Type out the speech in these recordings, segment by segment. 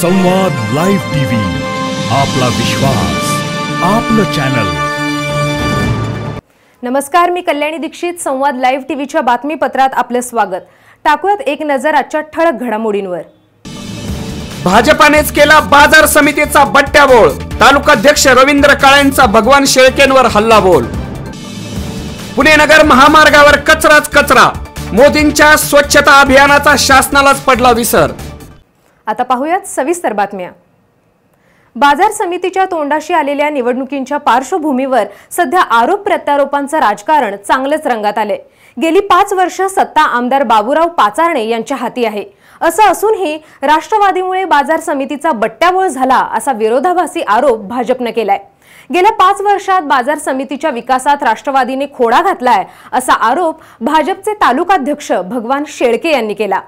संवाद live TV आपला विश्वास आपलं चॅनल. नमस्कार मी कल्याणी दीक्षित संवाद लाईव्ह टीव्हीच्या बातमीपत्रात आपलं स्वागत. टाकूयात एक नजर आजच्या ठळक घडामोडींवर. भाजपानेच केला बाजार समितीचा बट्ट्याबोळ. तालुकाध्यक्ष रवींद्र काळेंचा भगवान शेळकेंवर हल्लाबोल. पुणे नगर महामार्गावर कचराच कचरा. मोदींच्या स्वच्छता अभियानाचा शासनालाच पडला विसर. आता पाहूयात सविस्तर बातम्या. बाजार समितीच्या तोंडाशी आलेल्या निवडणुकींच्या पार्श्वभूमीवर सध्या आरोप प्रत्यारोपांचं राजकारण चांगलंच रंगात आले गेली पाच वर्ष सत्ता आमदार बाबूराव पाचारणे यांच्या हाती आहे. असं असूनही राष्ट्रवादीमुळे बाजार समितीचा बट्ट्याबोळ झाला असा विरोधाभासी आरोप भाजपनं केलाय. गेल्या पाच वर्षात बाजार समितीच्या विकासात राष्ट्रवादीने खोडा घातलाय असा आरोप भाजपचे तालुकाध्यक्ष भगवान शेळके यांनी केला.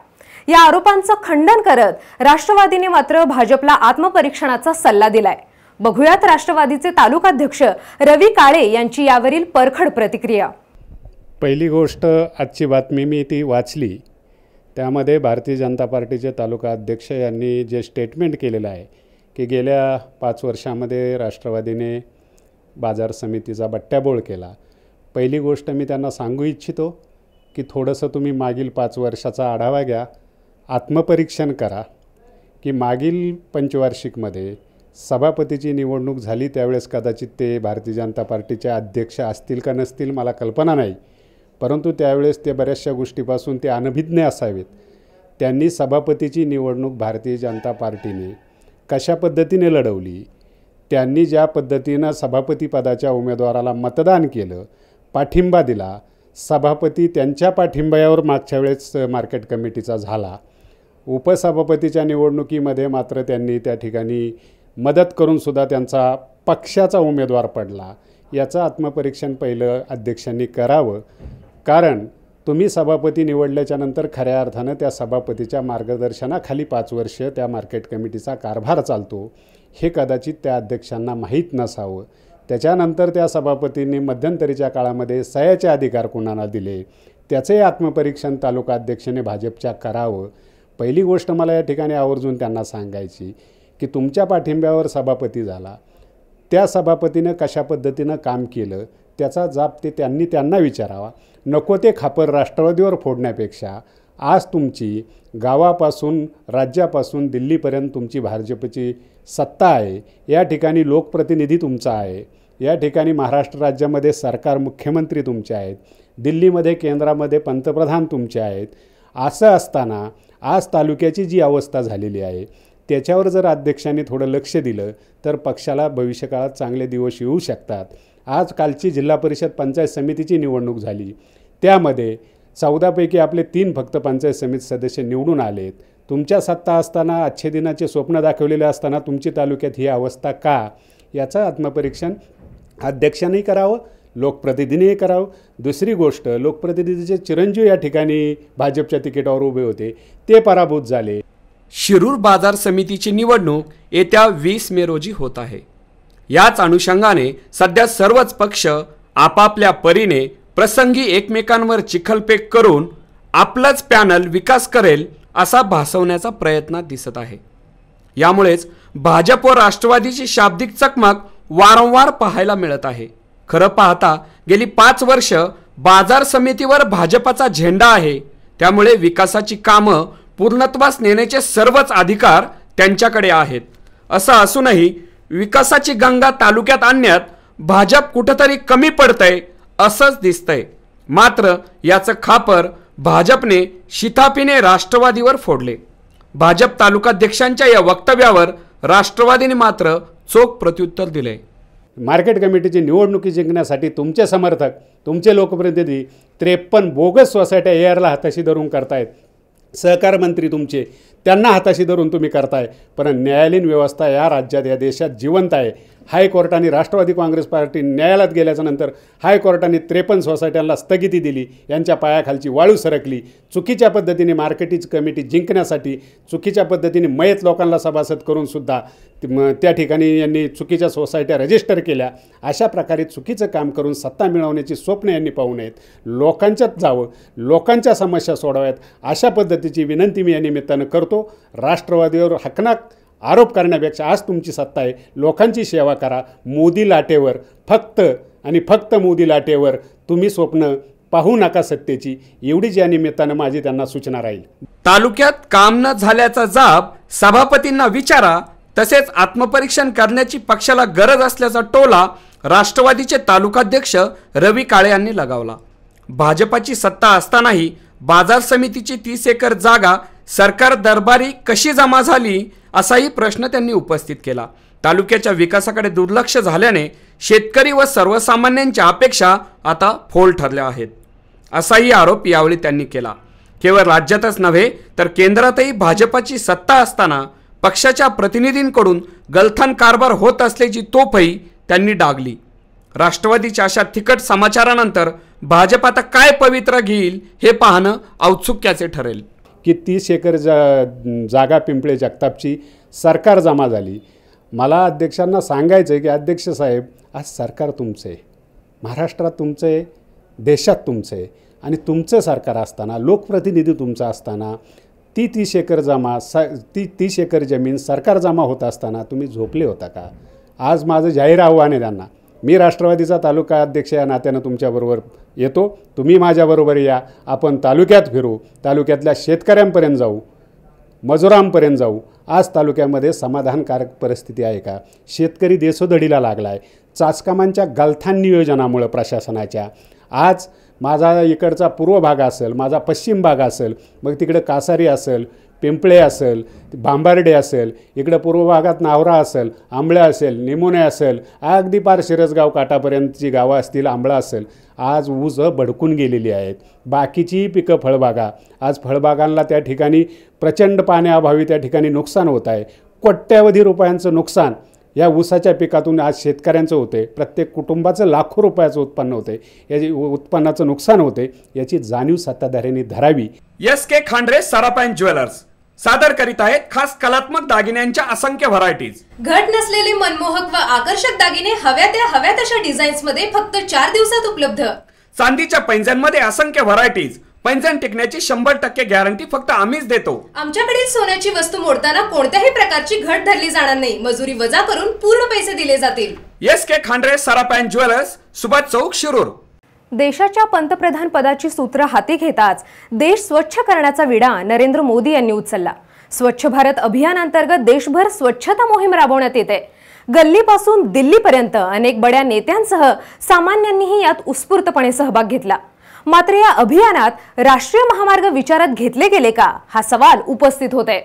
या आरोपांचं खंडन करत राष्ट्रवादीने मात्र भाजपला आत्मपरीक्षणाचा सल्ला दिलाय. बघूयात राष्ट्रवादीचे तालुकाध्यक्ष रवी काळे यांची यावरील परखड प्रतिक्रिया. पहिली गोष्ट आजची बातमी मी ती वाचली. त्यामध्ये भारतीय जनता पार्टीचे तालुका अध्यक्ष यांनी जे स्टेटमेंट केलेलं आहे की गेल्या पाच वर्षामध्ये राष्ट्रवादीने बाजार समितीचा बट्ट्याबोळ केला. पहिली गोष्ट मी त्यांना सांगू इच्छितो की थोडंसं तुम्ही मागील पाच वर्षाचा आढावा घ्या. आत्मपरीक्षण करा की मागील पंचवार्षिकमध्ये सभापतीची निवडणूक झाली त्यावेळेस कदाचित ते भारतीय जनता पार्टीचे अध्यक्ष असतील का नसतील मला कल्पना नाही. परंतु त्यावेळेस ते बऱ्याचशा गोष्टीपासून ते अनभिज्ञ असावेत. त्यांनी सभापतीची निवडणूक भारतीय जनता पार्टीने कशा पद्धतीने लढवली? त्यांनी ज्या पद्धतीनं सभापतीपदाच्या उमेदवाराला मतदान केलं पाठिंबा दिला सभापती त्यांच्या पाठिंब्यावर मागच्या वेळेस मार्केट कमिटीचा झाला उपसभापतीच्या निवडणुकीमध्ये मात्र त्यांनी त्या ठिकाणी मदत करूनसुद्धा त्यांचा पक्षाचा उमेदवार पडला. याचं आत्मपरीक्षण पहिलं अध्यक्षांनी करावं. कारण तुम्ही सभापती निवडल्याच्यानंतर खऱ्या अर्थानं त्या सभापतीच्या मार्गदर्शनाखाली पाच वर्ष त्या मार्केट कमिटीचा कारभार चालतो. हे कदाचित त्या अध्यक्षांना माहीत नसावं. त्याच्यानंतर त्या सभापतींनी मध्यंतरीच्या काळामध्ये सयाचे अधिकार कुणाला दिले? त्याचे आत्मपरीक्षण तालुका अध्यक्षाने भाजपच्या करावं. पहिली गोष्ट मला या ठिकाणी आवर्जून त्यांना सांगायची की तुमच्या पाठिंब्यावर सभापती झाला. त्या सभापतीनं कशा पद्धतीनं काम केलं त्याचा जाप ते त्यांनी त्यांना विचारावा. नको ते खापर राष्ट्रवादीवर फोडण्यापेक्षा आज तुमची गावापासून राज्यापासून दिल्लीपर्यंत तुमची भाजपची सत्ता आहे. या ठिकाणी लोकप्रतिनिधी तुमचा आहे. या ठिकाणी महाराष्ट्र राज्यामध्ये सरकार मुख्यमंत्री तुमचे आहेत. दिल्लीमध्ये केंद्रामध्ये पंतप्रधान तुमचे आहेत. असं असताना आज तालुक्याची जी अवस्था झालेली आहे त्याच्यावर जर अध्यक्षांनी थोडं लक्ष दिलं तर पक्षाला भविष्यकाळात चांगले दिवस येऊ शकतात. आज कालची जिल्हा परिषद पंचायत समितीची निवडणूक झाली. त्यामध्ये चौदापैकी आपले तीन फक्त पंचायत समिती सदस्य निवडून आलेत. तुमच्या सत्ता असताना अच्छे दिनाचे स्वप्न दाखवलेले असताना तुमची तालुक्यात ही अवस्था का? याचं आत्मपरीक्षण अध्यक्षांनी करावं लोकप्रतिनिधीने करावं. दुसरी गोष्ट लोकप्रतिनिधीचे चिरंजीव या ठिकाणी भाजपच्या तिकीटावर उभे होते. ते पराभूत झाले. शिरूर बाजार समितीची निवडणूक येत्या वीस मे रोजी होत आहे. याच अनुषंगाने सध्या सर्वच पक्ष आपापल्या परीने प्रसंगी एकमेकांवर चिखलपेक करून आपलंच पॅनल विकास करेल असा भासवण्याचा प्रयत्न दिसत आहे. यामुळेच भाजप व राष्ट्रवादीची शाब्दिक चकमक वारंवार पाहायला मिळत आहे. खरं पाहता गेली पाच वर्ष बाजार समितीवर भाजपाचा झेंडा आहे. त्यामुळे विकासाची कामं पूर्णत्वास नेण्याचे सर्वच अधिकार त्यांच्याकडे आहेत. असं असूनही विकासाची गंगा तालुक्यात आणण्यात भाजप कुठंतरी कमी पडतंय असंच दिसतंय. मात्र याचं खापर भाजपने शितापीने राष्ट्रवादीवर फोडले. भाजप तालुकाध्यक्षांच्या या वक्तव्यावर राष्ट्रवादीने मात्र चोख प्रत्युत्तर दिले मार्केट कमिटीची निवडणुकी जिंकण्यासाठी तुमचे समर्थक तुमचे लोकप्रतिनिधी त्रेपन्न बोगस सोसायट्या ए आरला हाताशी धरून करतायत. सहकार मंत्री तुमचे त्यांना हाताशी धरून तुम्ही करताय. पण न्यायालयीन व्यवस्था या राज्यात या देशात जिवंत आहे. हायकोर्टाने राष्ट्रवादी काँग्रेस पार्टी न्यायालयात गेल्याच्यानंतर हायकोर्टाने त्रेपन्न सोसायट्यांना स्थगिती दिली. यांच्या पायाखालची वाळू सरकली. चुकीच्या पद्धतीने मार्केटिंग कमिटी जिंकण्यासाठी चुकीच्या पद्धतीने मयत लोकांना सभासद करूनसुद्धा त्या ठिकाणी यांनी चुकीच्या सोसायट्या रजिस्टर केल्या. अशा प्रकारे चुकीचं काम करून सत्ता मिळवण्याची स्वप्न यांनी पाहू नयेत. लोकांच्यात जावं लोकांच्या समस्या सोडाव्यात अशा पद्धतीची विनंती मी या निमित्तानं करतो. राष्ट्रवादीवर हकनाक आरोप करण्यापेक्षा आज तुमची सत्ता आहे. लोकांची सेवा करा. मोदी लाटेवर फक्त आणि फक्त मोदी लाटेवर तुम्ही स्वप्न पाहू नका सत्तेची. एवढीच या निमित्तानं माझी त्यांना सूचना राहील. तालुक्यात काम न झाल्याचा जाब सभापतींना विचारा तसेच आत्मपरीक्षण करण्याची पक्षाला गरज असल्याचा टोला राष्ट्रवादीचे तालुकाध्यक्ष रवी काळे यांनी लगावला. भाजपाची सत्ता असतानाही बाजार समितीची तीस एकर जागा सरकार दरबारी कशी जमा झाली असाही प्रश्न त्यांनी उपस्थित केला. तालुक्याच्या विकासाकडे दुर्लक्ष झाल्याने शेतकरी व सर्वसामान्यांच्या अपेक्षा आता फोल ठरल्या आहेत. असाही आरोप यावेळी त्यांनी केला. केवळ राज्यातच नव्हे तर केंद्रातही भाजपाची सत्ता असताना पक्षाच्या प्रतिनिधींकडून गलथान कारभार होत असल्याची तोफही त्यांनी डागली. राष्ट्रवादीच्या अशा तिखट समाचारानंतर भाजप आता काय पवित्र घेईल हे पाहणं औत्सुक्याचे ठरेल. की तीस एकर जा जागा पिंपळे जगतापची सरकार जमा झाली. मला अध्यक्षांना सांगायचं आहे की अध्यक्ष साहेब आज सरकार तुमचं आहे महाराष्ट्रात तुमचं आहे देशात तुमचं आहे आणि तुमचं सरकार असताना लोकप्रतिनिधी तुमचा असताना ती तीस एकर जमा स ती तीस एकर जमीन सरकार जमा होत असताना तुम्ही झोपले होता का? आज माझं जाहीर आव्हान आहे त्यांना. मी राष्ट्रवादीचा तालुका अध्यक्ष या नात्यानं तुमच्याबरोबर येतो. तुम्ही माझ्याबरोबर या. आपण तालुक्यात फिरू. तालुक्यातल्या शेतकऱ्यांपर्यंत जाऊ. मजुरांपर्यंत जाऊ. आज तालुक्यामध्ये समाधानकारक परिस्थिती आहे का? शेतकरी देशोधडीला लागला आहे चाचकामांच्या गलथान नियोजनामुळं प्रशासनाच्या. आज माझा इकडचा पूर्व भाग असेल माझा पश्चिम भाग असेल मग तिकडं कासारी असेल पिंपळे असेल बांबारडे असेल इकडं पूर्व भागात नावरा असेल आंबळ्या असेल निमोने असेल अगदी पार शिरसगाव काठापर्यंतची गावं असतील आंबळा असेल आज ऊस भडकून गेलेली आहेत. बाकीची पिकं फळबागा. आज फळबागांना त्या ठिकाणी प्रचंड पाण्याअभावी त्या ठिकाणी नुकसान होत आहे. कोट्यावधी रुपयांचं नुकसान या ऊसाच्या पिकातून आज शेतकऱ्यांचं होते. प्रत्येक कुटुंबाचं लाखो रुपयाचं उत्पन्न होते. याची उत्पन्नाचं नुकसान होते याची जाणीव सत्ताधाऱ्यांनी धरावी. एस के खांडरे सरापाइन ज्वेलर्स. सादर करीत आहेत खास कलात्मक दागिन्यांच्या असंख्य व्हरायटीज घट नसलेले मनमोहक व आकर्षक दागिने हव्या त्या हव्या तशा डिझाईन्समध्ये फक्त चार दिवसात उपलब्ध. चांदीच्या पैंजणमध्ये असंख्य व्हरायटीज पैंजण टिकण्याची शंभर टक्के गॅरंटी फक्त आम्हीच देतो. आमच्याकडील सोन्याची वस्तू मोडताना कोणत्याही प्रकारची घट धरली जाणार नाही. मजुरी वजा करून पूर्ण पैसे दिले जातील. एस के खांडरे सरापाइन ज्वेलर्स सुभाष चौक शिरूर. देशाच्या पंतप्रधान पदाची सूत्र हाती घेताच देश स्वच्छ करण्याचा विडा नरेंद्र मोदी यांनी उचलला. स्वच्छ भारत अभियानांतर्गत देशभर स्वच्छता मोहीम राबवण्यात येते. गल्लीपासून दिल्लीपर्यंत अनेक बड्या नेत्यांसह सामान्यांनीही यात उत्स्फूर्तपणे सहभाग घेतला. मात्र या अभियानात राष्ट्रीय महामार्ग विचारात घेतले गेले का? हा सवाल उपस्थित होते.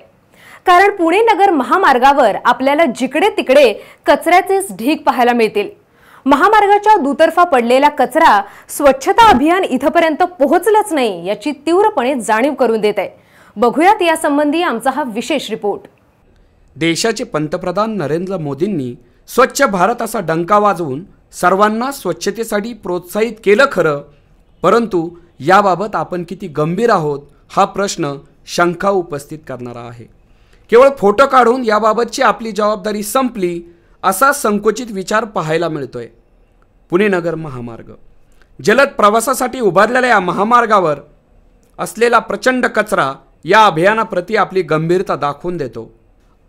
कारण पुणे नगर महामार्गावर आपल्याला जिकडे तिकडे कचऱ्याचेच ढीग पाहायला मिळतील. महामार्गाच्या दुतर्फा पडलेला कचरा स्वच्छता अभियान इथपर्यंत पोहोचलंच नाही याची तीव्रपणे जाणीव करून देत आहे. बघूयात यासंबंधी आमचा हा विशेष रिपोर्ट. देशाचे पंतप्रधान नरेंद्र मोदींनी स्वच्छ भारत असा डंका वाजवून सर्वांना स्वच्छतेसाठी प्रोत्साहित केलं खरं. परंतु याबाबत आपण किती गंभीर आहोत हा प्रश्न शंका उपस्थित करणारा आहे. केवळ फोटो काढून याबाबतची आपली जबाबदारी संपली असा संकुचित विचार पाहायला मिळतोय. पुणे नगर महामार्ग. जलद प्रवासासाठी उभारलेल्या या महामार्गावर असलेला प्रचंड कचरा या अभियानाप्रती आपली गंभीरता दाखवून देतो.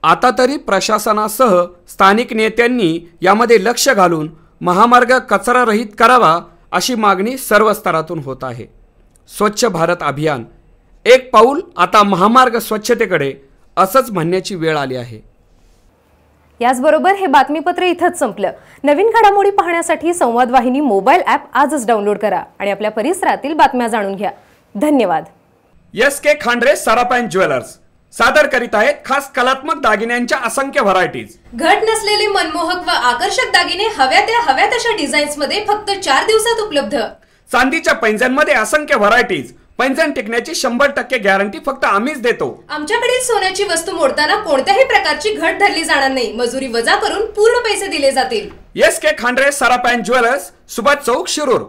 आता तरी प्रशासनासह स्थानिक नेत्यांनी यामध्ये लक्ष घालून महामार्ग कचरारहित करावा अशी मागणी सर्व स्तरातून होत आहे. स्वच्छ भारत अभियान. एक पाऊल आता महामार्ग स्वच्छतेकडे असंच म्हणण्याची वेळ आली आहे. याचबरोबर हे बातमीपत्र इथंच संपलं. नवीन घडामोडी पाहण्यासाठी संवाद वाहिनी मोबाईल ॲप आजच डाउनलोड करा आणि आपल्या परिसरातील बातम्या जाणून घ्या. धन्यवाद. एस के खांडरे सरापाइन ज्वेलर्स सादर करीत आहेत खास कलात्मक दागिन्यांच्या असंख्य व्हरायटीज. घट नसलेले मनमोहक व आकर्षक दागिने हव्या त्या हव्या तशा डिझाईन्समध्ये फक्त चार दिवसात उपलब्ध. चांदीच्या पैंजणमध्ये असंख्य व्हरायटीज. पैंजण टिकण्याची शंभर टक्के गॅरंटी फक्त आम्हीच देतो. आमच्याकडील सोन्याची वस्तू मोडताना कोणत्याही प्रकारची घट धरली जाणार नाही. मजुरी वजा करून पूर्ण पैसे दिले जातील. एस के खांडरे सरापाइन ज्वेलर्स सुभाष चौक शिरूर.